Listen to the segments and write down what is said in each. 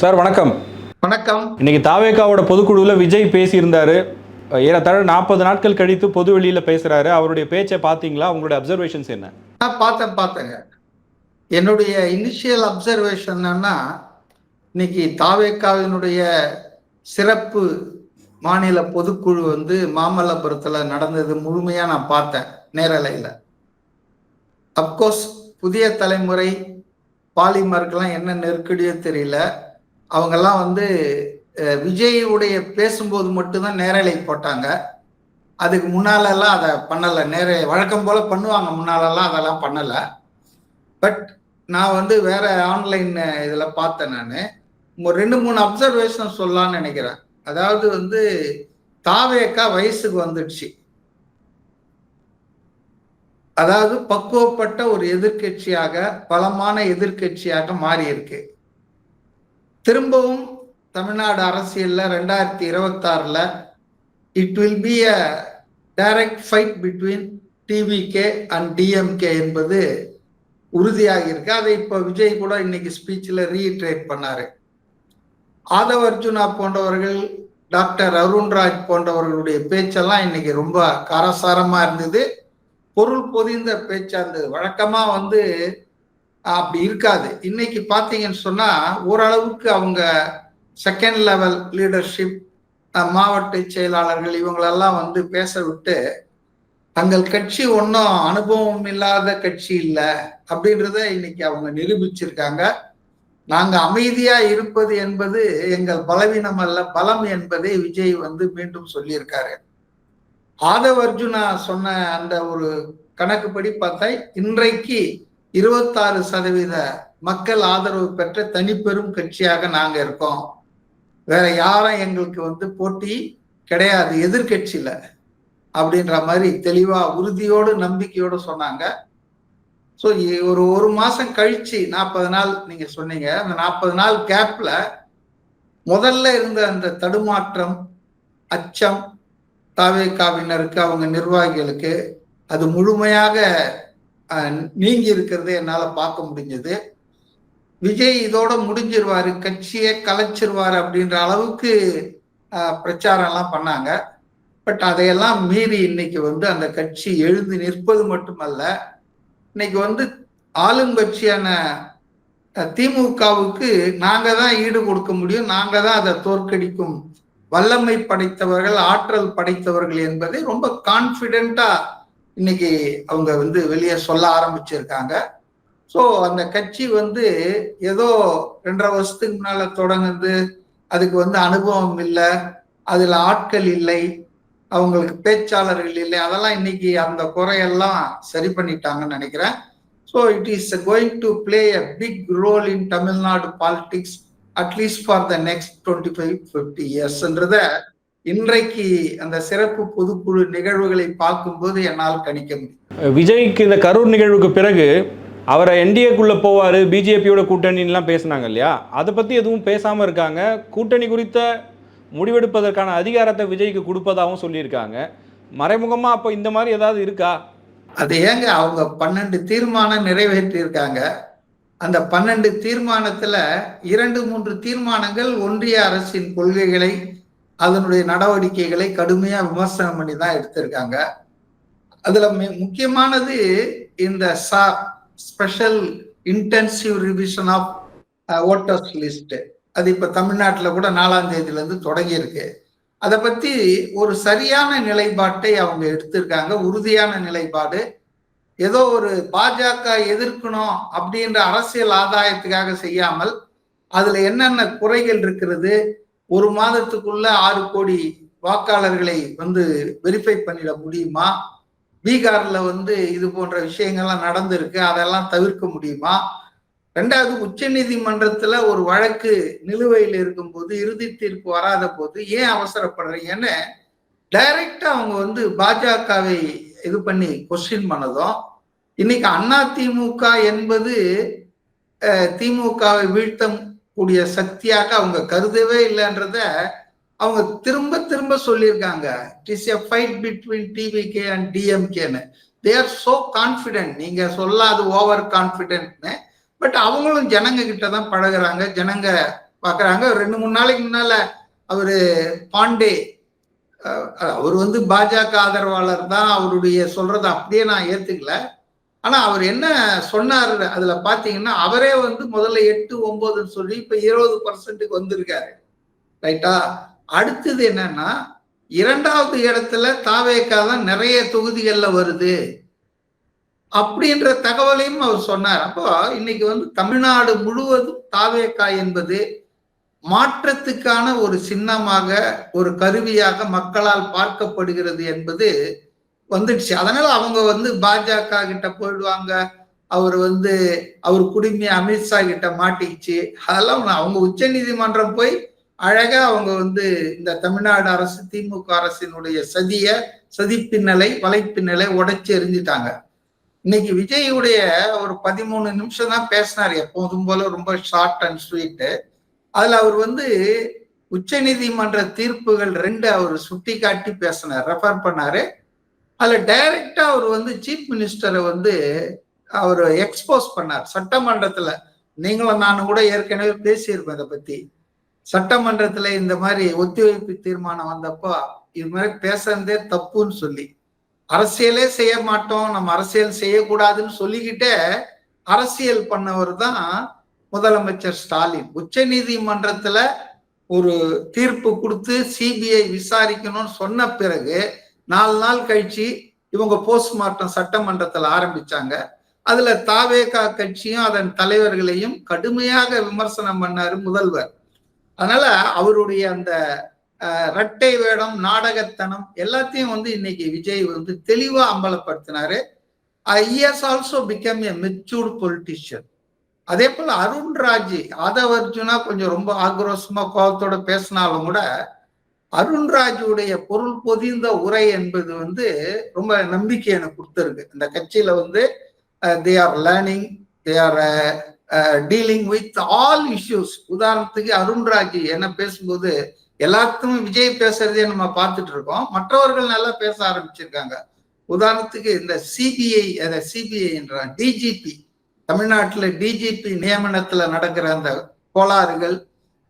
Sir வணக்கம். வணக்கம். இன்னைக்கு தாவேகாவோட பொதுக்குழுவில் விஜய் பேசியிருந்தாரு. ஏறத்தாழ நாற்பது நாட்கள் கழித்து பொது வெளியில பேசுறாரு. அவருடைய பேச்சை பார்த்தீங்களா? உங்களுடைய அப்சர்வேஷன்ஸ் என்ன? நான் பார்த்தேன் பார்த்தேங்க. என்னுடைய இனிஷியல் அப்சர்வேஷன் என்னன்னா இன்னைக்கு தாவேக்காவினுடைய சிறப்பு மாநில பொதுக்குழு வந்து மாமல்லபுரத்தில் நடந்தது முழுமையாக நான் பார்த்தேன் நேரலையில். அப்கோர்ஸ் புதிய தலைமுறை பாலிமருக்கெல்லாம் என்ன நெருக்கடியோ தெரியல. அவங்கெல்லாம் வந்து விஜயுடைய பேசும்போது மட்டும்தான் நேரலை போட்டாங்க. அதுக்கு முன்னாலெல்லாம் அதை பண்ணலை. நேர வழக்கம் போல் பண்ணுவாங்க. முன்னாலெல்லாம் அதெல்லாம் பண்ணலை. பட் நான் வந்து வேற ஆன்லைன் இதில் பார்த்தேன் நான். ஒரு ரெண்டு மூணு அப்சர்வேஷன் சொல்லலாம்னு நினைக்கிறேன். அதாவது வந்து தாவேக்கா வயசுக்கு வந்துடுச்சு. அதாவது பக்குவப்பட்ட ஒரு எதிர்க்கட்சியாக பலமான எதிர்க்கட்சியாக மாறி இருக்கு திரும்பவும் தமிழ்நாடு அரசியல்ல ரெண்டாயிரத்தி இருபத்தாறில் it will be a direct fight between TVK and DMK என்பது உறுதியாக இருக்கு. அதை இப்போ விஜய் கூட இன்னைக்கு ஸ்பீச்சில் ரீட்ரேட் பண்ணாரு. ஆதவ அர்ஜுனா போன்றவர்கள் டாக்டர் அருண்ராஜ் போன்றவர்களுடைய பேச்செல்லாம் இன்னைக்கு ரொம்ப காரசாரமாக இருந்தது. பொருள் பொதிந்த பேச்சா இருந்தது. வழக்கமாக வந்து அப்படி இருக்காது. இன்னைக்கு பார்த்தீங்கன்னு சொன்னா ஓரளவுக்கு அவங்க செகண்ட் லெவல் லீடர்ஷிப் மாவட்ட செயலாளர்கள் இவங்களெல்லாம் வந்து பேச விட்டு தங்கள் கட்சி ஒன்றும் அனுபவம் இல்லாத கட்சி இல்லை அப்படின்றத இன்னைக்கு அவங்க நிரூபிச்சிருக்காங்க. நாங்கள் அமைதியா இருப்பது என்பது எங்கள் பலவீனம் அல்ல பலம் என்பதை விஜய் வந்து மீண்டும் சொல்லியிருக்காரு. ஆதவ அர்ஜுனா சொன்ன அந்த ஒரு கணக்குப்படி பார்த்தா இன்றைக்கு இருபத்தாறு சதவீத மக்கள் ஆதரவு பெற்ற தனிப்பெரும் கட்சியாக நாங்க இருக்கோம். வேற யாரும் எங்களுக்கு வந்து போட்டி கிடையாது எதிர்கட்சியில அப்படின்ற மாதிரி தெளிவா உறுதியோடு நம்பிக்கையோடு சொன்னாங்க. ஸோ ஒரு ஒரு மாசம் கழிச்சு நாற்பது நாள் நீங்க சொன்னீங்க அந்த நாற்பது நாள் கேப்ல முதல்ல இருந்த அந்த தடுமாற்றம் அச்சம் தாவேக்காவினருக்கு அவங்க நிர்வாகிகளுக்கு அது முழுமையாக நீங்கி இருக்கிறது என்னால பார்க்க முடிஞ்சது. விஜய் இதோட முடிஞ்சிருவாரு கட்சியை கலைச்சிருவாரு அப்படின்ற அளவுக்கு பிரச்சாரம் எல்லாம் பண்ணாங்க. பட் அதையெல்லாம் மீறி இன்னைக்கு வந்து அந்த கட்சி எழுந்து நிற்பது மட்டுமல்ல இன்னைக்கு வந்து ஆளுங்கட்சியான திமுகவுக்கு நாங்க தான் ஈடு கொடுக்க முடியும் நாங்க தான் அதை தோற்கடிக்கும். வல்லமை படைத்தவர்கள் ஆற்றல் படைத்தவர்கள் என்பதை ரொம்ப கான்பிடென்ட்டா இன்னைக்கு அவங்க வந்து வெளியே சொல்ல ஆரம்பிச்சிருக்காங்க. ஸோ அந்த கட்சி வந்து ஏதோ ரெண்டரை வருஷத்துக்கு முன்னால தொடங்குது. அதுக்கு வந்து அனுபவம் இல்லை. அதில் ஆட்கள் இல்லை. அவங்களுக்கு பேச்சாளர்கள் இல்லை. அதெல்லாம் இன்னைக்கு அந்த குறையெல்லாம் சரி பண்ணிட்டாங்கன்னு நினைக்கிறேன். So it is going to play a big role in Tamil Nadu politics at least for the next twenty five fifty இயர்ஸ்ன்றத இன்றைக்கு அந்த சிறப்பு பொதுக்குழு நிகழ்வுகளை பார்க்கும்போது என்னால் கணிக்க முடியும். விஜய்க்கு இந்த கரூர் நிகழ்வுக்கு பிறகு அவரை என்டிஏக்குள்ள போவார் பிஜேபியோட கூட்டணிலாம் பேசுனாங்க இல்லையா? அதை பற்றி எதுவும் பேசாமல் இருக்காங்க. கூட்டணி குறித்த முடிவெடுப்பதற்கான அதிகாரத்தை விஜய்க்கு கொடுப்பதாகவும் சொல்லியிருக்காங்க. மறைமுகமாக அப்போ இந்த மாதிரி ஏதாவது இருக்கா? அது ஏங்க அவங்க பன்னெண்டு தீர்மானம் நிறைவேற்றி இருக்காங்க அந்த பன்னெண்டு தீர்மானத்துல இரண்டு மூன்று தீர்மானங்கள் ஒன்றிய அரசின் கொள்கைகளை அதனுடைய நடவடிக்கைகளை கடுமையா விமர்சனம் பண்ணி தான் எடுத்திருக்காங்க. அதுல முக்கியமானது இந்த சா special intensive revision of voters list அது இப்ப தமிழ்நாட்டில் கூட நாலாம் தேதியில இருந்து தொடங்கி இருக்கு அதை பத்தி ஒரு சரியான நிலைப்பாட்டை அவங்க எடுத்திருக்காங்க. உறுதியான நிலைப்பாடு. ஏதோ ஒரு பாஜக எதிர்க்கணும் அப்படின்ற அரசியல் ஆதாயத்துக்காக செய்யாமல் அதுல என்னென்ன குறைகள் இருக்கிறது ஒரு மாதத்துக்குள்ள ஆறு கோடி வாக்காளர்களை வந்து வெரிஃபை பண்ணிட முடியுமா? பீகார்ல வந்து இது போன்ற விஷயங்கள்லாம் நடந்திருக்கு. அதெல்லாம் தவிர்க்க முடியுமா? ரெண்டாவது உச்ச நீதிமன்றத்துல ஒரு வழக்கு நிலுவையில் இருக்கும்போது இறுதி தீர்ப்பு வராத போது ஏன் அவசரப்படுறீங்கன்னு டைரக்டா அவங்க வந்து பாஜகவை இது பண்ணி கொஸ்டின் பண்ணதும் இன்னைக்கு அண்ணா திமுக என்பது திமுகவை வீழ்த்த கூடிய சக்தியாக அவங்க கருதவே இல்லைன்றத அவங்க திரும்ப திரும்ப சொல்லியிருக்காங்க. It is a fight between TVK and டிஎம்கேன்னு they are so confident நீங்க சொல்லாது ஓவர் கான்ஃபிடென்ட்னு பட் அவங்களும் ஜனங்க கிட்ட தான் பழகுறாங்க. ஜனங்க பார்க்குறாங்க ரெண்டு மூணு நாளைக்கு முன்னால அவரு பாண்டே அவர் வந்து பாஜக ஆதரவாளர் தான். அவருடைய சொல்றதை அப்படியே நான் ஏத்துக்கல. ஆனா அவர் என்ன சொன்னாரு அதுல பாத்தீங்கன்னா அவரே வந்து முதல்ல எட்டு ஒன்பதுன்னு சொல்லி இப்ப இருபது பர்சன்ட்டுக்கு வந்திருக்காரு. ரைட்டா அடுத்தது என்னன்னா இரண்டாவது இடத்துல தாவேக்கா தான் நிறைய தொகுதிகள்ல வருது. அப்படின்ற தகவலையும் அவர் சொன்னார். அப்போ இன்னைக்கு வந்து தமிழ்நாடு முழுவதும் தாவேக்கா என்பது மாற்றத்துக்கான ஒரு சின்னமாக ஒரு கருவியாக மக்களால் பார்க்கப்படுகிறது என்பது வந்துடுச்சு. அதனால அவங்க வந்து பாஜக கிட்ட போயிடுவாங்க. அவர் வந்து அவர் குடுமி அமித்ஷா கிட்ட மாட்டிக்கிச்சு. அதெல்லாம் அவங்க உச்ச நீதிமன்றம் போய் அழகா அவங்க வந்து இந்த தமிழ்நாடு அரசு திமுக அரசினுடைய சதிய சதிப்பின்னலை வலைப்பின்னலை உடைச்சு எரிஞ்சிட்டாங்க இன்னைக்கு விஜயுடைய ஒரு பதிமூணு நிமிஷம் தான் பேசினார் எப்போதும் போல ரொம்ப ஷார்ட் அண்ட் ஸ்வீட்டு அதுல அவர் வந்து உச்ச நீதிமன்ற தீர்ப்புகள் ரெண்டு அவர் சுட்டி காட்டி பேசினார் ரெஃபர் பண்ணாரு. அதுல டைரக்டா அவர் வந்து சீஃப் மினிஸ்டரை வந்து அவர் எக்ஸ்போஸ் பண்ணார். சட்டமன்றத்துல நீங்களும் நானும் கூட ஏற்கனவே பேசியிருப்போம் இதை பத்தி. சட்டமன்றத்துல இந்த மாதிரி ஒத்திவைப்பு தீர்மானம் வந்தப்போ இது மாதிரி பேசுறதே தப்புன்னு சொல்லி. அரசியலே செய்ய மாட்டோம் நம்ம அரசியல் செய்யக்கூடாதுன்னு சொல்லிக்கிட்டே அரசியல் பண்ணவர் தான் முதலமைச்சர் ஸ்டாலின். உச்ச நீதிமன்றத்துல ஒரு தீர்ப்பு கொடுத்து சிபிஐ விசாரிக்கணும்னு சொன்ன பிறகு நாலு நாள் கழிச்சு இவங்க போஸ்ட்மார்ட்டம் சட்டமன்றத்தில் ஆரம்பிச்சாங்க. அதுல தாவேகா கட்சியும் அதன் தலைவர்களையும் கடுமையாக விமர்சனம் பண்ணாரு முதல்வர். அதனால அவருடைய அந்த ரட்டை இரட்டை வேடம் நாடகத்தனம் எல்லாத்தையும் வந்து இன்னைக்கு விஜய் வந்து தெளிவா அம்பலப்படுத்தினாரு. Is also become a matured politician அதே போல அருண்ராஜ் ஆதவ அர்ஜுனா கொஞ்சம் ரொம்ப ஆக்ரோஷமா கோபத்தோட பேசினாலும் கூட அருண்ராஜுடைய பொருள் பொதிந்த உரை என்பது வந்து ரொம்ப நம்பிக்கை எனக்கு கொடுத்துருக்கு. இந்த கட்சியில வந்து they are learning they are dealing with all issues உதாரணத்துக்கு அருண்ராஜ் என்ன பேசும்போது எல்லாத்துக்கும் விஜய் பேசுறதே நம்ம பார்த்துட்டு இருக்கோம். மற்றவர்கள் நல்லா பேச ஆரம்பிச்சிருக்காங்க. உதாரணத்துக்கு இந்த சிபிஐ சிபிஐ என்ற டிஜிபி தமிழ்நாட்டில் டிஜிபி நியமனத்துல நடக்கிற அந்த கோளாறுகள்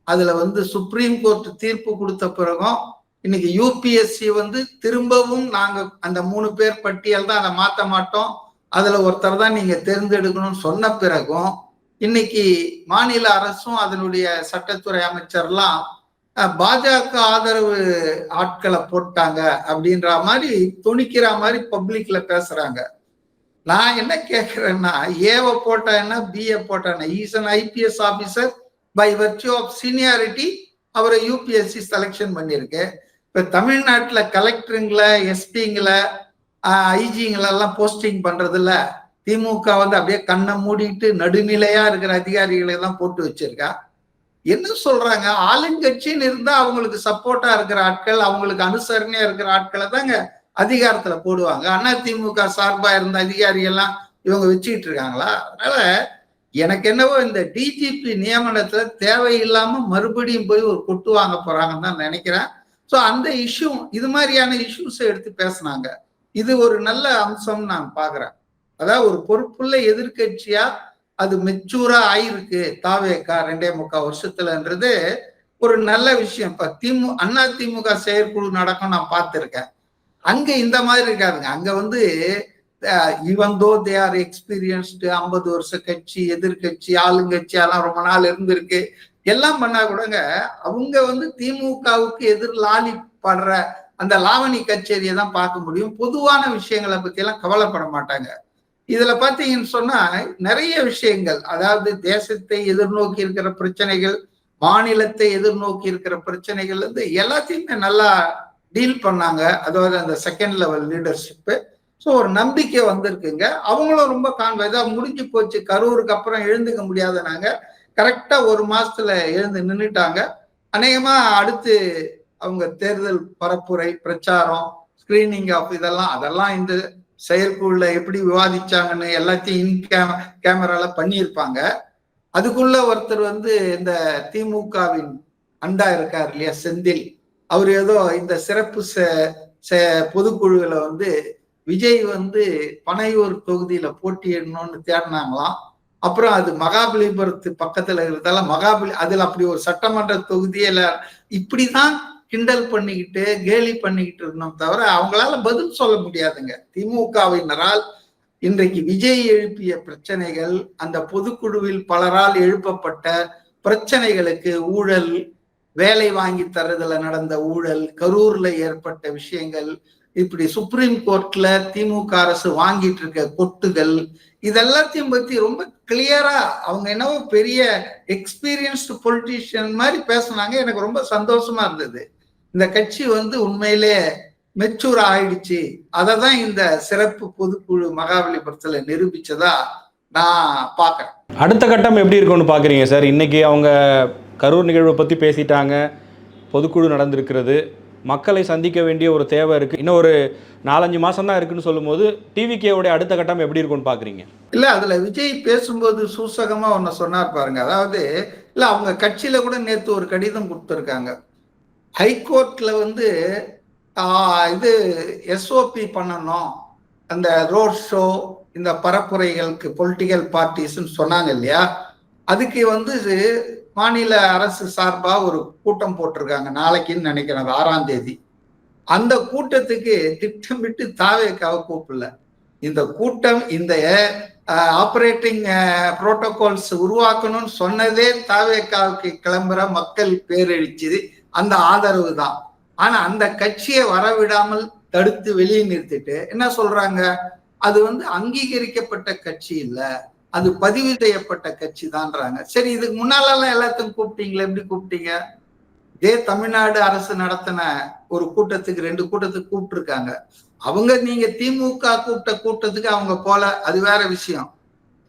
அதுல வந்து சுப்ரீம் கோர்ட் தீர்ப்பு கொடுத்த பிறகும் இன்னைக்கு யூபிஎஸ்சி வந்து திரும்பவும் நாங்க அந்த மூணு பேர் பட்டியல் தான் அதை மாத்த மாட்டோம். அதுல ஒருத்தர் தான் நீங்க தேர்ந்தெடுக்கணும்னு சொன்ன பிறகும் இன்னைக்கு மாநில அரசும் அதனுடைய சட்டத்துறை அமைச்சர்லாம் பாஜக ஆதரவு ஆட்களை போட்டாங்க அப்படின்ற மாதிரி துணிக்கிற மாதிரி பப்ளிக்ல பேசுறாங்க. நான் என்ன கேட்கிறேன்னா ஏவை போட்டா என்ன பிஏ போட்டா என்ன? Is an IPS officer by virtue of seniority அவரை யூபிஎஸ்சி செலெக்ஷன் பண்ணியிருக்கு. இப்போ தமிழ்நாட்டில் கலெக்டருங்களை எஸ்பிங்களை ஐஜிங்களெல்லாம் போஸ்டிங் பண்ணுறதில்ல திமுக வந்து அப்படியே கண்ணை மூடிட்டு நடுநிலையாக இருக்கிற அதிகாரிகளை எல்லாம் போட்டு வச்சிருக்கா. என்ன சொல்றாங்க? ஆளுங்கட்சின்னு இருந்தா அவங்களுக்கு சப்போர்ட்டா இருக்கிற ஆட்கள் அவங்களுக்கு அனுசரணையா இருக்கிற ஆட்களை தாங்க அதிகாரத்துல போடுவாங்க. அதிமுக திமுக சார்பா இருந்த அதிகாரி எல்லாம் இவங்க வச்சுக்கிட்டு இருக்காங்களா? அதனால எனக்கு என்னவோ இந்த டிஜிபி நியமனத்துல தேவையில்லாம மறுபடியும் போய் ஒரு கொட்டு வாங்க போறாங்கன்னு தான் நினைக்கிறேன். ஸோ அந்த இஷ்யூ இது மாதிரியான இஷ்யூஸை எடுத்து பேசுனாங்க. இது ஒரு நல்ல அம்சம் நான் பாக்குறேன். அதாவது ஒரு பொறுப்புள்ள எதிர்கட்சியா அது மெச்சூரா ஆயிருக்கு. தாவேக்கா ரெண்டே முக்கால் வருஷத்துலன்றது ஒரு நல்ல விஷயம். இப்ப திமு அண்ணா திமுக செயற்குழு நடக்கும் நான் பார்த்திருக்கேன். அங்க இந்த மாதிரி இருக்காதுங்க. அங்க வந்து even though they are experienced ஐம்பது வருஷ கட்சி எதிர்கட்சி ஆளுங்கட்சி எல்லாம் ரொம்ப நாள் இருந்திருக்கு. எல்லாம் பண்ணா கூடங்க அவங்க வந்து திமுகவுக்கு எதிர் லாலி படுற அந்த லாவணி கச்சேரியை தான் பார்க்க முடியும். பொதுவான விஷயங்களை பத்தி எல்லாம் கவலைப்பட மாட்டாங்க. இதுல பாத்தீங்கன்னு சொன்னா நிறைய விஷயங்கள் அதாவது தேசத்தை எதிர்நோக்கி இருக்கிற பிரச்சனைகள் மாநிலத்தை எதிர்நோக்கி இருக்கிற பிரச்சனைகள் வந்து எல்லாத்தையுமே நல்லா டீல் பண்ணாங்க. அதாவது அந்த செகண்ட் லெவல் லீடர்ஷிப்பு ஸோ ஒரு நம்பிக்கை வந்திருக்குங்க. அவங்களும் ரொம்ப கான்வெதா முடிஞ்சு போச்சு. கரூருக்கு அப்புறம் எழுந்துக்க முடியாத நாங்க கரெக்டா ஒரு மாசத்துல எழுந்து நின்றுட்டாங்க அநேகமா அடுத்து அவங்க தேர்தல் பரப்புரை பிரச்சாரம் ஸ்கிரீனிங் ஆஃப் இதெல்லாம் அதெல்லாம் இந்த செயற்குள்ள எப்படி விவாதிச்சாங்கன்னு எல்லாத்தையும் இன் கேம கேமரால பண்ணியிருப்பாங்க. அதுக்குள்ள ஒருத்தர் வந்து இந்த திமுகவின் அண்டா இருக்கார் இல்லையா செந்தில். அவர் ஏதோ இந்த சிறப்பு பொதுக்குழுவில் வந்து விஜய் வந்து பனையூர் தொகுதியில போட்டியிடணும்னு தேடினாங்களாம். அப்புறம் அது மகாபலிபுரத்து பக்கத்துல இருக்கிறதால மகாபலி அதுல அப்படி ஒரு சட்டமன்ற தொகுதியில இப்படிதான் கிண்டல் பண்ணிக்கிட்டு கேலி பண்ணிக்கிட்டு இருந்தோம் தவிர அவங்களால பதில் சொல்ல முடியாதுங்க. திமுகவினரால் இன்றைக்கு விஜய் எழுப்பிய பிரச்சனைகள் அந்த பொதுக்குழுவில் பலரால் எழுப்பப்பட்ட பிரச்சனைகளுக்கு ஊழல் வேலை வாங்கி தரதுல நடந்த ஊழல் கரூர்ல ஏற்பட்ட விஷயங்கள் இப்படி சுப்ரீம் கோர்ட்ல திமுக அரசு வாங்கிட்டு இருக்க கொட்டுகள் இதெல்லாத்தையும் பத்தி ரொம்ப கிளியரா அவங்க என்னவோ பெரிய எக்ஸ்பீரியன்ஸ்டு பொலிட்டீஷியன் மாதிரி பேசுனாங்க. எனக்கு ரொம்ப சந்தோஷமா இருந்தது. இந்த கட்சி வந்து உண்மையிலே மெச்சூர் ஆயிடுச்சு. அதை தான் இந்த சிறப்பு பொதுக்குழு மகாபலிபுரத்துல நிரூபிச்சதா நான் பாக்குறேன் அடுத்த கட்டம் எப்படி இருக்கும்னு பார்க்குறீங்க சார்? இன்னைக்கு அவங்க கரூர் நிகழ்வை பற்றி பேசிட்டாங்க. பொதுக்குழு நடந்திருக்கிறது. மக்களை சந்திக்க வேண்டிய ஒரு தேவை இருக்குது இன்னும் ஒரு நாலஞ்சு மாதம் தான் இருக்குன்னு சொல்லும்போது டிவிகேவுடைய அடுத்த கட்டம் எப்படி இருக்கும்னு பார்க்குறீங்க இல்லை அதில் விஜய் பேசும்போது சூசகமாக ஒன்று சொன்னார் பாருங்க. அதாவது இல்லை அவங்க கட்சியில் கூட நேற்று ஒரு கடிதம் கொடுத்துருக்காங்க. ஹைகோர்ட்டில் வந்து இது எஸ்ஓபி பண்ணணும். அந்த ரோட் ஷோ இந்த பரப்புரைகளுக்கு பொலிட்டிக்கல் பார்ட்டிஸ்ன்னு சொன்னாங்க இல்லையா? அதுக்கு வந்து மாநில அரசு சார்பாக ஒரு கூட்டம் போட்டிருக்காங்க. நாளைக்குன்னு நினைக்கிறேன் ஆறாம் தேதி. அந்த கூட்டத்துக்கு திட்டமிட்டு தாவேக்காவை கூப்பிடல. இந்த கூட்டம் இந்த ஆப்ரேட்டிங் புரோட்டோகால்ஸ் உருவாக்கணும்னு சொன்னதே தாவேக்காவுக்கு கிளம்புற மக்கள் பேரழிச்சது. அந்த ஆதரவு தான். ஆனா அந்த கட்சியை வரவிடாமல் தடுத்து வெளியே நிறுத்திட்டு என்ன சொல்றாங்க? அது வந்து அங்கீகரிக்கப்பட்ட கட்சி இல்லை. அது பதிவு செய்யப்பட்ட கட்சி தான்றாங்க சரி இதுக்கு முன்னாலெல்லாம் எல்லாத்தையும் கூப்பிட்டீங்களே எப்படி கூப்பிட்டீங்க? இதே தமிழ்நாடு அரசு நடத்தின ஒரு கூட்டத்துக்கு ரெண்டு கூட்டத்துக்கு கூப்பிட்டுருக்காங்க. அவங்க நீங்க திமுக கூப்பிட்ட கூட்டத்துக்கு அவங்க போல அது வேற விஷயம்.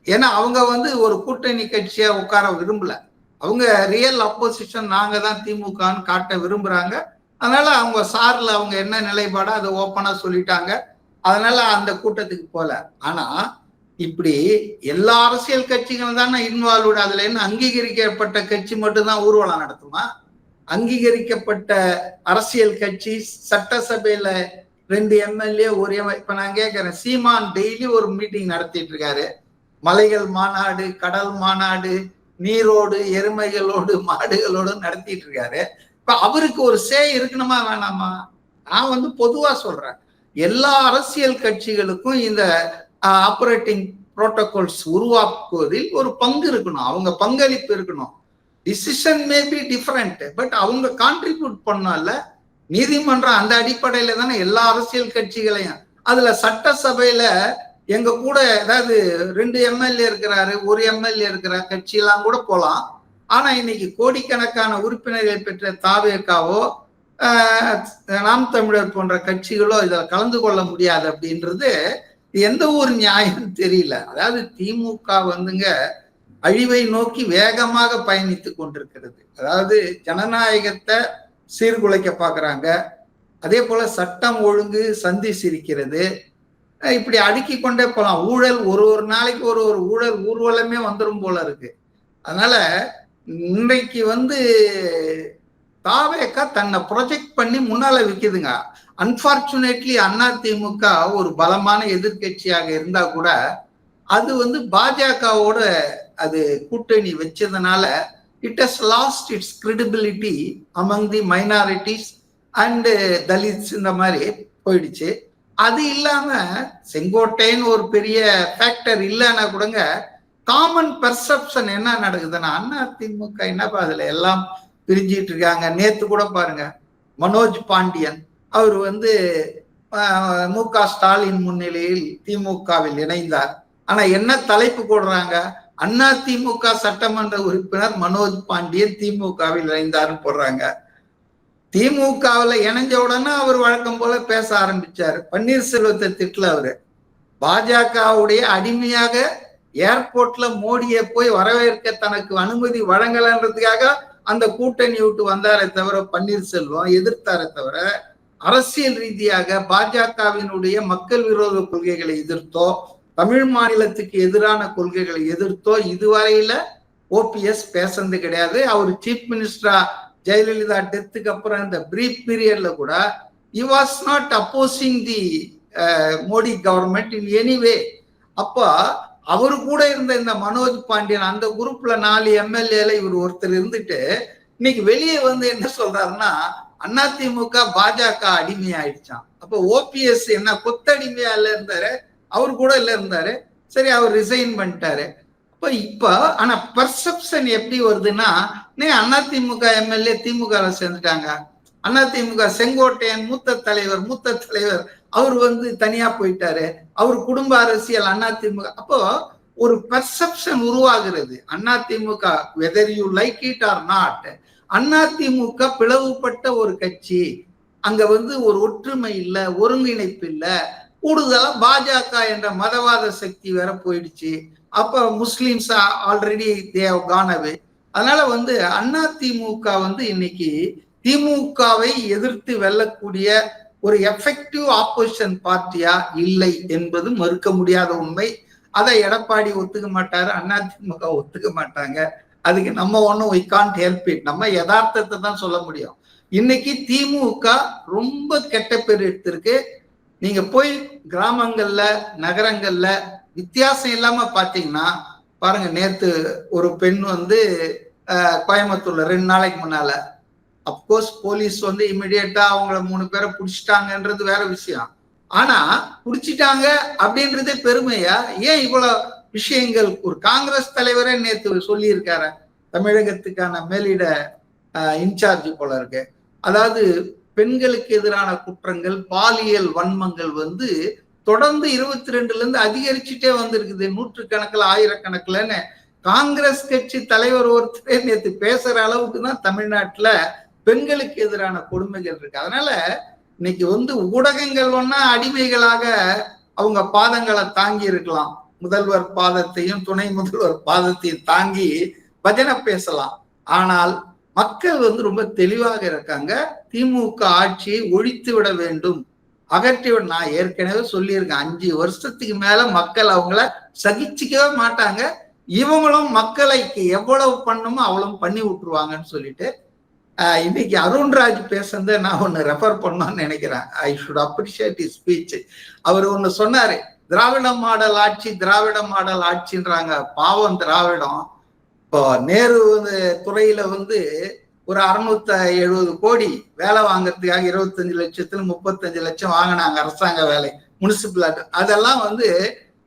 ஏன்னா அவங்க வந்து ஒரு கூட்டணி கட்சியா உட்கார விரும்பல. அவங்க ரியல் அப்போசிஷன் நாங்க தான் திமுகன்னு காட்ட விரும்புறாங்க. அதனால அவங்க சார்ல அவங்க என்ன நிலைப்பாடோ அதை ஓப்பனா சொல்லிட்டாங்க. அதனால அந்த கூட்டத்துக்கு போல. ஆனா இப்படி எல்லா அரசியல் கட்சிகளும் தானே இன்வால்வ்டு அதுல என்ன அங்கீகரிக்கப்பட்ட கட்சி மட்டும்தான் ஊர்வலம் நடத்துமா? அங்கீகரிக்கப்பட்ட அரசியல் கட்சி சட்டசபையில ரெண்டு எம்எல்ஏ ஒரு இப்ப நான் கேட்கிறேன் சீமான் டெய்லி ஒரு மீட்டிங் நடத்திட்டு இருக்காரு. மலைகள் மாநாடு கடல் மாநாடு நீரோடு எருமைகளோடு மாடுகளோடு நடத்திட்டு இருக்காரு. இப்ப அவருக்கு ஒரு சே இருக்கணுமா வேணாமா? நான் வந்து பொதுவா சொல்றேன். எல்லா அரசியல் கட்சிகளுக்கும் இந்த ஆப்ரேட்டிங் புரோட்டோகால்ஸ் உருவாக்குவதில் ஒரு பங்கு இருக்கணும். அவங்க பங்களிப்பு இருக்கணும். Decision may be different but அவங்க கான்ட்ரிபியூட் பண்ணால நீதிமன்றம் அந்த அடிப்படையில தானே எல்லா அரசியல் கட்சிகளையும். அதுல சட்டசபையில எங்க கூட ஏதாவது ரெண்டு எம்எல்ஏ இருக்கிறாரு ஒரு எம்எல்ஏ இருக்கிற கட்சியெல்லாம் கூட போகலாம் ஆனா இன்னைக்கு கோடிக்கணக்கான உறுப்பினர்கள் பெற்ற தாவேக்காவோ நாம் தமிழர் போன்ற கட்சிகளோ இதில் கலந்து கொள்ள முடியாது அப்படின்றது எந்த ஒரு நியாயம் தெரியல. அதாவது திமுக வந்துங்க அழிவை நோக்கி வேகமாக பயணித்து கொண்டிருக்கிறது. அதாவது ஜனநாயகத்தை சீர்குலைக்க பார்க்குறாங்க. அதே போல சட்டம் ஒழுங்கு சந்தி சிரிக்கிறது. இப்படி அடுக்கி கொண்டே போலாம். ஊழல் ஒரு ஒரு நாளைக்கு ஒரு ஒரு ஊழல் ஊர்வலமே வந்துடும் போல இருக்கு. அதனால இன்றைக்கு வந்து தாவேக்கா தன்னை ப்ரொஜெக்ட் பண்ணி முன்னால விற்கிதுங்க அன்பார்ச்சுனேட்லி அதிமுக ஒரு பலமான எதிர்க்கட்சியாக இருந்தா கூட அது வந்து பாஜகவோட அது கூட்டணி வச்சதுனால it has lost its credibility among the minorities and Dalits இந்த மாதிரி போயிடுச்சு. அது இல்லாம செங்கோட்டைன்னு ஒரு பெரிய ஃபேக்டர் இல்லைன்னா கூடங்க காமன் பெர்செப்ஷன் என்ன நடக்குதுன்னா அண்ணா திமுக என்னப்பா அதுல எல்லாம் பிரிஞ்சிட்டு இருக்காங்க? நேத்து கூட பாருங்க மனோஜ் பாண்டியன் அவர் வந்து மு க ஸ்டாலின் முன்னிலையில் திமுகவில் இணைந்தார். ஆனா என்ன தலைப்பு போடுறாங்க? அண்ணா திமுக சட்டமன்ற உறுப்பினர் மனோஜ் பாண்டியன் திமுகவில் இணைந்தார்னு போடுறாங்க. திமுகவில் இணைஞ்ச உடனே அவர் வழக்கம் போல பேச ஆரம்பிச்சார். பன்னீர்செல்வத்தை திட்டல அவரு. பாஜகவுடைய அடிமையாக ஏர்போர்ட்ல மோடியை போய் வரவேற்க தனக்கு அனுமதி வழங்கலன்றதுக்காக அந்த கூட்டணி விட்டு வந்தாரே தவிர பன்னீர்செல்வம் எதிர்த்தாரே தவிர அரசியல் ரீதியாக பாஜகவினுடைய மக்கள் விரோத கொள்கைகளை எதிர்த்தோ தமிழ் மாநிலத்துக்கு எதிரான கொள்கைகளை எதிர்த்தோ இதுவரையில ஓபிஎஸ் பேசுனது கிடையாது. அவர் சீஃப் மினிஸ்டரா ஜெயலலிதா டெத்துக்கு அப்புறம் இந்த பிரீஃப் பீரியட்ல கூட he was not opposing the Modi government in anyway அப்போ அவரு கூட இருந்த இந்த மனோஜ் பாண்டியன் அந்த குரூப்ல நாலு எம்எல்ஏல இவர் ஒருத்தர் இருந்துட்டு இன்னைக்கு வெளியே வந்து என்ன சொல்றாருன்னா அதிமுக பாஜக அடிமை ஆயிடுச்சான் அப்ப ஓபிஎஸ் என்ன கொத்தடிமையா இல்ல இருந்தாரு? அவர் கூட இல்ல இருந்தாரு. சரி அவர் ரிசைன் பண்ணிட்டாரு. அப்ப இப்ப ஆனா பர்செப்ஷன் எப்படி வருதுன்னா நீ அதிமுக எம்எல்ஏ திமுக சேர்ந்துட்டாங்க. அதிமுக செங்கோட்டையன் மூத்த தலைவர் மூத்த தலைவர் அவர் வந்து தனியா போயிட்டாரு. அவர் குடும்ப அரசியல் அதிமுக அப்போ ஒரு பர்செப்ஷன் உருவாகிறது. AIADMK whether you like it or not AIADMK பிளவுபட்ட ஒரு கட்சி. அங்க வந்து ஒரு ஒற்றுமை இல்ல ஒருங்கிணைப்பு இல்ல. கூடுதலா பாஜக என்ற மதவாத சக்தி வேற போயிடுச்சு. அப்ப முஸ்லிம்ஸ் ஆல்ரெடி தேவ் கானவே அதனால வந்து அதிமுக வந்து இன்னைக்கு திமுகவை எதிர்த்து வெல்லக்கூடிய ஒரு எஃபெக்டிவ் ஆப்போசிஷன் பார்ட்டியா இல்லை என்பது மறுக்க முடியாத உண்மை. அதை எடப்பாடி ஒத்துக்க மாட்டாரு அதிமுக ஒத்துக்க மாட்டாங்க. அதுக்கு நம்ம ஒன்றும் வி கான்ட் ஹெல்ப் இட் நம்ம யதார்த்தத்தை தான் சொல்ல முடியும். இன்னைக்கு திமுக ரொம்ப கெட்ட பேர் எடுத்திருக்கு. நீங்க போய் கிராமங்கள்ல நகரங்கள்ல வித்தியாசம் இல்லாம பாத்தீங்கன்னா பாருங்க நேத்து ஒரு பெண் வந்து கோயம்புத்தூர்ல ரெண்டு நாளைக்கு முன்னால. அப்கோர்ஸ் போலீஸ் வந்து இமிடியட்டா அவங்கள மூணு பேரை பிடிச்சிட்டாங்கன்றது வேற விஷயம். ஆனா பிடிச்சிட்டாங்க அப்படின்றதே பெருமையா? ஏன் இவ்வளவு விஷயங்கள் ஒரு காங்கிரஸ் தலைவரே நேத்து சொல்லியிருக்காரு தமிழகத்துக்கான மேலிட இன்சார்ஜ் போல இருக்கு. அதாவது பெண்களுக்கு எதிரான குற்றங்கள் பாலியல் வன்மங்கள் வந்து தொடர்ந்து இருபத்தி ரெண்டுல இருந்து அதிகரிச்சுட்டே வந்திருக்குது. நூற்று கணக்கில் ஆயிரக்கணக்கில்னு. காங்கிரஸ் கட்சி தலைவர் ஒருத்தரே நேற்று பேசுற அளவுக்கு தான் தமிழ்நாட்டுல பெண்களுக்கு எதிரான கொடுமைகள் இருக்கு. அதனால இன்னைக்கு வந்து ஊடகங்கள் ஒன்னா அடிமைகளாக அவங்க பாதங்களை தாங்கி இருக்கலாம். முதல்வர் பாதத்தையும் துணை முதல்வர் பாதத்தையும் தாங்கி பஜனை பேசலாம். ஆனால் மக்கள் வந்து ரொம்ப தெளிவாக இருக்காங்க. திமுக ஆட்சியை ஒழித்து விட வேண்டும். அகற்றி விட நான் ஏற்கனவே சொல்லியிருக்கேன். அஞ்சு வருஷத்துக்கு மேல மக்கள் அவங்கள சகிச்சிக்கவே மாட்டாங்க. இவங்களும் மக்களை எவ்வளவு பண்ணுமோ அவ்வளவு பண்ணி விட்டுருவாங்கன்னு சொல்லிட்டு இன்னைக்கு அருண்ராஜ் பேசுறத நான் ஒன்னு ரெஃபர் பண்ணணும்னு நினைக்கிறேன். I should appreciate his speech அவர் ஒன்னு சொன்னாரு. திராவிட மாடல் ஆட்சி திராவிட மாடல் ஆட்சின்றாங்க. பாவம் திராவிடம். இப்போ நேரு துறையில வந்து ஒரு அறுநூத்த எழுபது கோடி வேலை வாங்குறதுக்காக இருபத்தஞ்சு லட்சத்துல முப்பத்தஞ்சு லட்சம் வாங்கினாங்க அரசாங்க வேலை முனிசிபல் அதெல்லாம் வந்து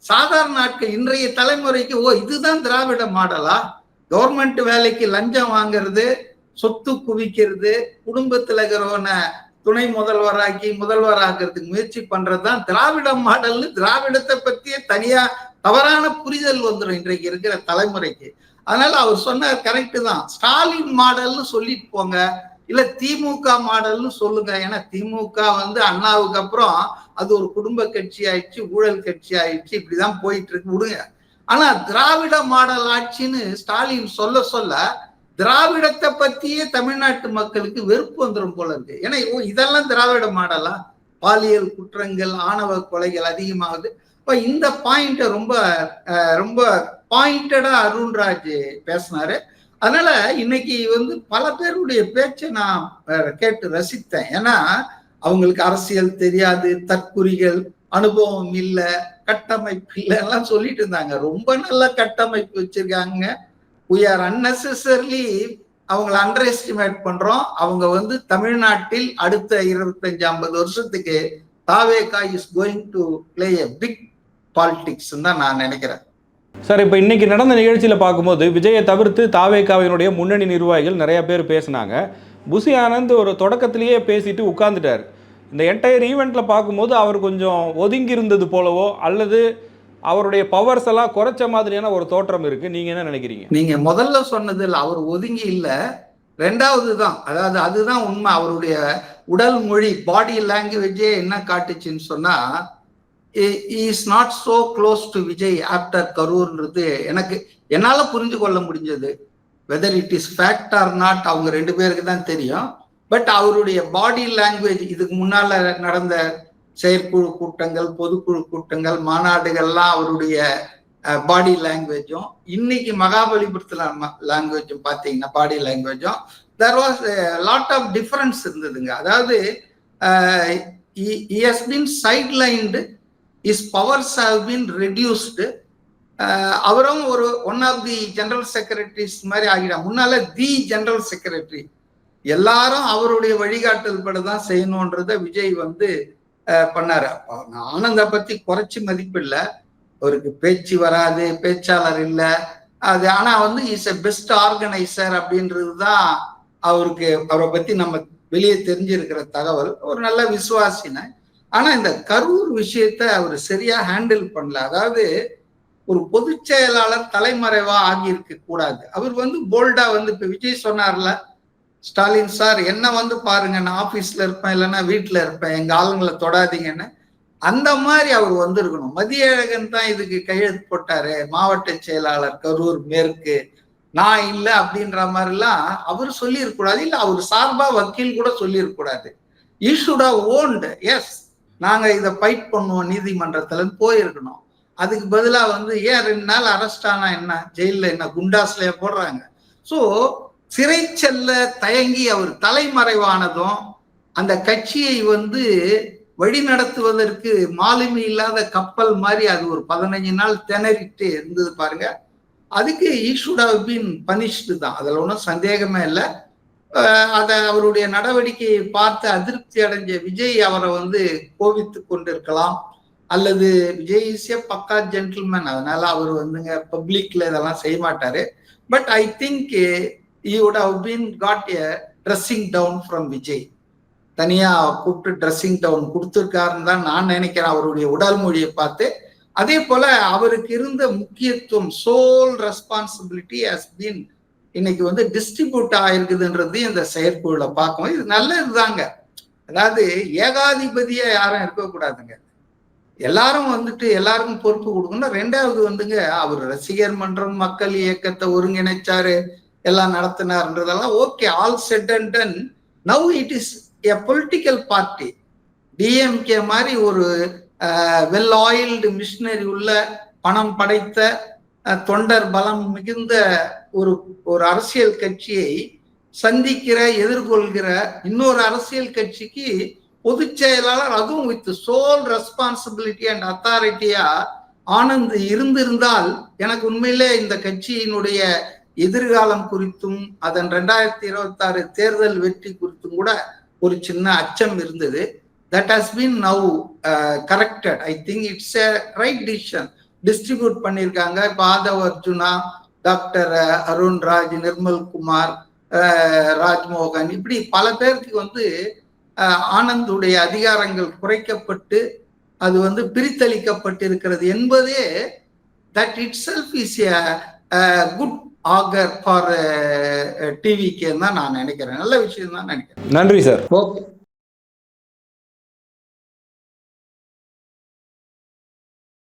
சாதாரண நாட்கள் இன்றைய தலைமுறைக்கு ஓ இதுதான் திராவிட மாடலா கவர்மெண்ட் வேலைக்கு லஞ்சம் வாங்குறது சொத்து குவிக்கிறது குடும்பத்துல இருக்கிறவன துணை முதல்வராக்கி முதல்வராக்கிறதுக்கு முயற்சி பண்றதுதான் திராவிட மாடல்னு திராவிடத்தை பத்தியே தனியா தவறான புரிதல் வந்துடும் இன்றைக்கு இருக்கிற தலைமுறைக்கு. அதனால அவர் சொன்னார் கரெக்டு தான். ஸ்டாலின் மாடல்னு சொல்லிட்டு போங்க. இல்ல திமுக மாடல்னு சொல்லுங்க. ஏன்னா திமுக வந்து அண்ணாவுக்கு அப்புறம் அது ஒரு குடும்ப கட்சி ஆயிடுச்சு ஊழல் கட்சி ஆயிடுச்சு இப்படிதான் போயிட்டு இருக்கு. விடுங்க. ஆனா திராவிட மாடல் ஆட்சின்னு ஸ்டாலின் சொல்ல சொல்ல திராவிடத்தை பத்தியே தமிழ்நாட்டு மக்களுக்கு வெறுப்பு வந்துடும் போல இருக்கு. ஏன்னா இதெல்லாம் திராவிட மாடலா? பாலியல் குற்றங்கள் ஆணவ கொலைகள் அதிகமாகுது. இப்ப இந்த பாயிண்ட ரொம்ப ரொம்ப பாயிண்டடா அருண்ராஜ் பேசினாரு. அதனால இன்னைக்கு வந்து பல பேருடைய பேச்சை நான் கேட்டு ரசித்தேன். ஏன்னா அவங்களுக்கு அரசியல் தெரியாது தற்குறிகள் அனுபவம் இல்லை கட்டமைப்பு இல்லை எல்லாம் சொல்லிட்டு இருந்தாங்க. ரொம்ப நல்ல கட்டமைப்பு வச்சிருக்காங்க. வி ஆர் அன்னெசரிலி அவங்கள அண்டர் எஸ்டிமேட் பண்றோம். அவங்க வந்து தமிழ்நாட்டில் அடுத்த இருபத்தஞ்சு ஐம்பது வருஷத்துக்கு TVK is going to play a big politics தான் நான் நினைக்கிறேன். சார் இப்போ இன்னைக்கு நடந்த நிகழ்ச்சியில் பார்க்கும்போது விஜயை தவிர்த்து தாவேகாவினுடைய முன்னணி நிர்வாகிகள் நிறைய பேர் பேசினாங்க. புசி ஆனந்த் ஒரு தொடக்கத்திலேயே பேசிட்டு உட்கார்ந்துட்டார். இந்த என்டையர் ஈவெண்ட்டில் பார்க்கும்போது அவர் கொஞ்சம் ஒதுங்கி இருந்தது போலவோ அல்லது அவருடைய பவர்ஸ் எல்லாம் குறைச்ச மாதிரியான ஒரு தோற்றம் இருக்கு. நீங்க என்ன நினைக்கிறீங்க? நீங்க முதல்ல சொன்னது இல்லை அவர் ஒதுங்கி இல்லை. ரெண்டாவது தான் அதாவது அதுதான் உண்மை. அவருடைய உடல் மொழி பாடி லாங்குவேஜே என்ன காட்டுச்சுன்னு சொன்னா is not so close to Vijay after கரூர்ன்றது எனக்கு என்னால புரிஞ்சு கொள்ள முடிஞ்சது. Whether it is fact or not அவங்க ரெண்டு பேருக்கு தான் தெரியும். பட் அவருடைய பாடி லாங்குவேஜ் இதுக்கு முன்னால நடந்த செயற்குழு கூட்டங்கள் பொதுக்குழு கூட்டங்கள் மாநாடுகள்லாம் அவருடைய பாடி லாங்குவேஜும் இன்னைக்கு மகாபலிபுரத்துல லாங்குவேஜும் பார்த்தீங்கன்னா body லாங்குவேஜும் there was lot of difference இருந்ததுங்க. அதாவது has been side is powers have been reduced அவரும் ஒரு one of the general secretaries மாதிரி ஆகிடும் முன்னால தி ஜெனரல் செக்ரட்டரி எல்லாரும் அவருடைய வழிகாட்டல் படி தான் செய்யணுன்றத விஜய் வந்து பண்ணாரு. அப்போ ஆனந்த பத்தி குறைச்சி மதிப்பில்ல அவருக்கு பேச்சு வராது பேச்சாளர் இல்லை. அது ஆனா வந்து இஸ் எ பெஸ்ட் ஆர்கனைசர் அப்படின்றது தான் அவருக்கு அவரை பத்தி நம்ம வெளியே தெரிஞ்சிருக்கிற தகவல். ஒரு நல்ல விசுவாசின ஆனா இந்த கரூர் விஷயத்த அவர் சரியா ஹேண்டில் பண்ணல. அதாவது ஒரு பொதுச் செயலாளர் தலைமறைவா ஆகியிருக்க கூடாது. அவர் வந்து போல்டா வந்து இப்ப விஜய் சொன்னார்ல ஸ்டாலின் சார் என்ன வந்து பாருங்க நான் ஆபீஸ்ல இருப்பேன் இல்லைன்னா வீட்டுல இருப்பேன் எங்க ஆளுங்களை தொடாதீங்கன்னு. அந்த மாதிரி அவர் வந்திருக்கணும். மதியழகன் தான் இதுக்கு கையெழுத்து போட்டாரு. மாவட்ட செயலாளர் கரூர் மேற்கு. நான் இல்லை அப்படின்ற மாதிரிலாம் அவர் சொல்லியிருக்கூடாது இல்லை அவர் சார்பா வக்கீல் கூட சொல்லியிருக்கூடாது ஈஷுடா ஓன்டு எஸ் நாங்க இதை ஃபைட் பண்ணுவோம் நீதிமன்றத்துல போயிருக்கணும். அதுக்கு பதிலாக வந்து ஏன் ரெண்டு நாள் அரெஸ்ட் ஆனா என்ன? ஜெயில என்ன குண்டாஸ்லயே போடுறாங்க. ஸோ சிறை செல்ல தயங்கி அவர் தலைமறைவானதும் அந்த கட்சியை வந்து வழி நடத்துவதற்கு மாலுமி இல்லாத கப்பல் மாதிரி அது ஒரு பதினஞ்சு நாள் திணறிட்டு இருந்தது பாருங்க. அதுக்கு ஈஷுட் பின் பனிஷ்டு தான். அதில் ஒன்றும் சந்தேகமே இல்லை. அதை அவருடைய நடவடிக்கையை பார்த்து அதிருப்தி அடைஞ்ச விஜய் அவரை வந்து கோவித்து கொண்டிருக்கலாம். அல்லது விஜய் இஸ் பக்கா ஜென்டில்மேன். அதனால அவர் வந்துங்க பப்ளிக்ல இதெல்லாம் செய்ய மாட்டாரு. But I think he would have been got a dressing down from Vijay தனியா கூப்பிட்டு ட்ரெஸ்ஸிங் டவுன் கொடுத்துருக்காருன்னு தான் நான் நினைக்கிறேன் அவருடைய உடல் மொழியை பார்த்து. அதே போல அவருக்கு இருந்த முக்கியத்துவம் சோல் ரெஸ்பான்சிபிலிட்டி ஹஸ் பீன் இன்னைக்கு வந்து டிஸ்ட்ரிபியூட் ஆயிருக்குதுன்றது இந்த செயற்குழுல பார்க்கும் இது நல்லதுதாங்க அதாவது ஏகாதிபதியா யாரும் இருக்கக்கூடாதுங்க. எல்லாரும் வந்துட்டு எல்லாருக்கும் பொறுப்பு கொடுக்கணும் ரெண்டாவது வந்துங்க அவர் ரசிகர் மன்றம் மக்கள் இயக்கத்தை ஒருங்கிணைச்சாரு. எல்லாம் நடத்தினார்ன்றதெல்லாம் okay all set and done now it is a political party DMK மாதிரி ஒரு வெல் ஆயில்டு மிஷினரி உள்ள பணம் படைத்த தொண்டர் பலம் மிகுந்த ஒரு ஒரு அரசியல் கட்சியை சந்திக்கிற எதிர்கொள்கிற இன்னொரு அரசியல் கட்சிக்கு பொதுச் செயலாளர் அதுவும் வித் சோல் ரெஸ்பான்சிபிலிட்டி அண்ட் அத்தாரிட்டியா ஆனந்த் இருந்திருந்தால் எனக்கு உண்மையிலே இந்த கட்சியினுடைய எதிர்காலம் குறித்தும் அதன் ரெண்டாயிரத்தி இருபத்தி ஆறு தேர்தல் வெற்றி குறித்தும் கூட ஒரு சின்ன அச்சம் இருந்தது. That has been now corrected I think it's a right decision distribute பண்ணியிருக்காங்க. இப்போ Aadhav Arjuna doctor uh, Arun Raj Nirmal Kumar uh, Rajmohan இப்படி பல பேருக்கு வந்து uh, ஆனந்துடைய அதிகாரங்கள் குறைக்கப்பட்டு அது வந்து பிரித்தளிக்கப்பட்டிருக்கிறது என்பதே that itself is a good augur for டிவிக்கு தான் நான் நினைக்கிறேன். நல்ல விஷயம் தான் நினைக்கிறேன். நன்றி சார். ஓகே